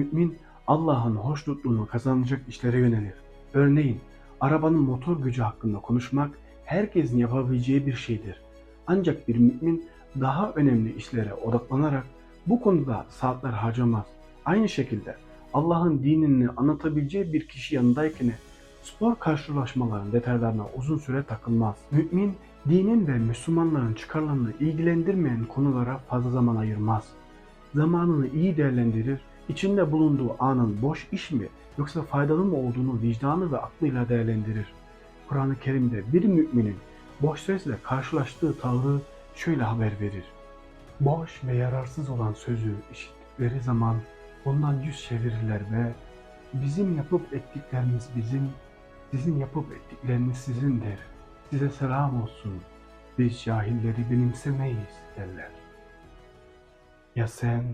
Mümin Allah'ın hoşnutluğunu kazanacak işlere yönelir. Örneğin arabanın motor gücü hakkında konuşmak herkesin yapabileceği bir şeydir. Ancak bir mümin daha önemli işlere odaklanarak bu konuda saatler harcamaz. Aynı şekilde Allah'ın dinini anlatabileceği bir kişi yanındayken spor karşılaşmaların detaylarına uzun süre takılmaz. Mümin dinin ve Müslümanların çıkarlarını ilgilendirmeyen konulara fazla zaman ayırmaz. Zamanını iyi değerlendirir, içinde bulunduğu anın boş iş mi yoksa faydalı mı olduğunu vicdanı ve aklıyla değerlendirir. Kur'an-ı Kerim'de bir müminin boş sözle karşılaştığı tavrı şöyle haber verir. Boş ve yararsız olan sözü işittikleri zaman ondan yüz çevirirler ve bizim yapıp ettiklerimiz bizim, sizin yapıp ettikleriniz sizindir. Size selam olsun. Biz cahilleri benimsemeyiz derler. Ya sen